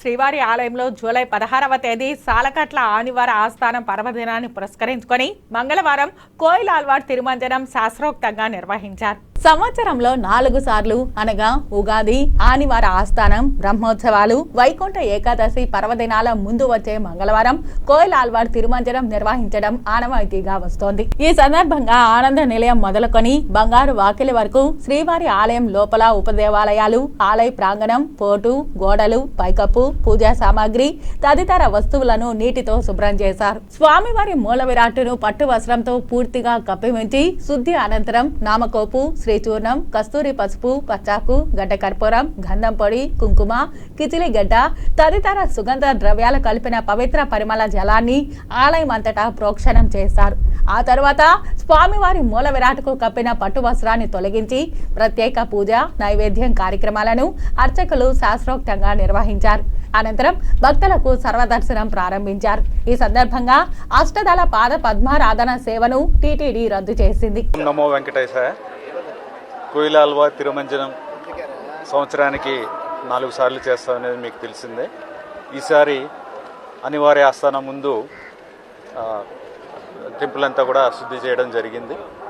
శ్రీవారి ఆలయంలో జూలై పదహారవ తేదీ సాలకట్ల ఆనివార ఆస్థానం పర్వదినాన్ని పురస్కరించుకొని మంగళవారం కోయిల్ తిరుమంజనం శాస్త్రోక్తంగా నిర్వహించారు. సంవత్సరంలో నాలుగు సార్లు అనగా ఉగాది ఆనివార ఆస్థానం బ్రహ్మోత్సవాలు వైకుంఠ ఏకాదశి పర్వదినాల ముందు వచ్చే మంగళవారం కోయిల్ ఆల్వాడ్ తిరుమంజనం నిర్వహించడం ఆనవాయితీగా వస్తోంది. ఈ సందర్భంగా ఆనంద నిలయం మొదలుకొని బంగారు వాకిలి వరకు శ్రీవారి ఆలయం లోపల ఉపదేవాలయాలు ఆలయ ప్రాంగణం పోటు గోడలు పైకప్పు పూజా సామాగ్రి తదితర వస్తువులను నీటితో శుభ్రం చేశారు. స్వామివారి మూల విరాట్టును పట్టు వస్త్రంతో పూర్తిగా కప్పిమించి శుద్ధి అనంతరం నామకోపు శ్రీచూర్ణం కస్తూరి పసుపు పచ్చాకు గడ్డ కర్పూరం గంధం పొడి కుంకుమ కిచిలి గడ్డ తదితర సుగంధ ద్రవ్యాలు కలిపిన పవిత్ర పరిమళ జలాన్ని ఆలయం అంతటా ప్రోక్షణం చేశారు ఆ తర్వాత స్వామివారి మూల విరాటకు కప్పిన పట్టు వస్త్రాన్ని తొలగించి ప్రత్యేక పూజ నైవేద్యం కార్యక్రమాలను అర్చకులు శాస్త్రోక్తంగా నిర్వహించారు. అనంతరం భక్తులకు సర్వదర్శనం ప్రారంభించారు. ఈ సందర్భంగా అష్టదళ పాద పద్మారాధన సేవను టీటీడీ రద్దు చేసింది. నమో వెంకటేశాయ. కోయిలాల్వా తిరుమంజనం సంవత్సరానికి నాలుగు సార్లు చేస్తామనేది మీకు తెలిసిందే. ఈసారి అనివార్య ఆస్థానం ముందు టెంపుల్ అంతా కూడా శుద్ధి చేయడం జరిగింది.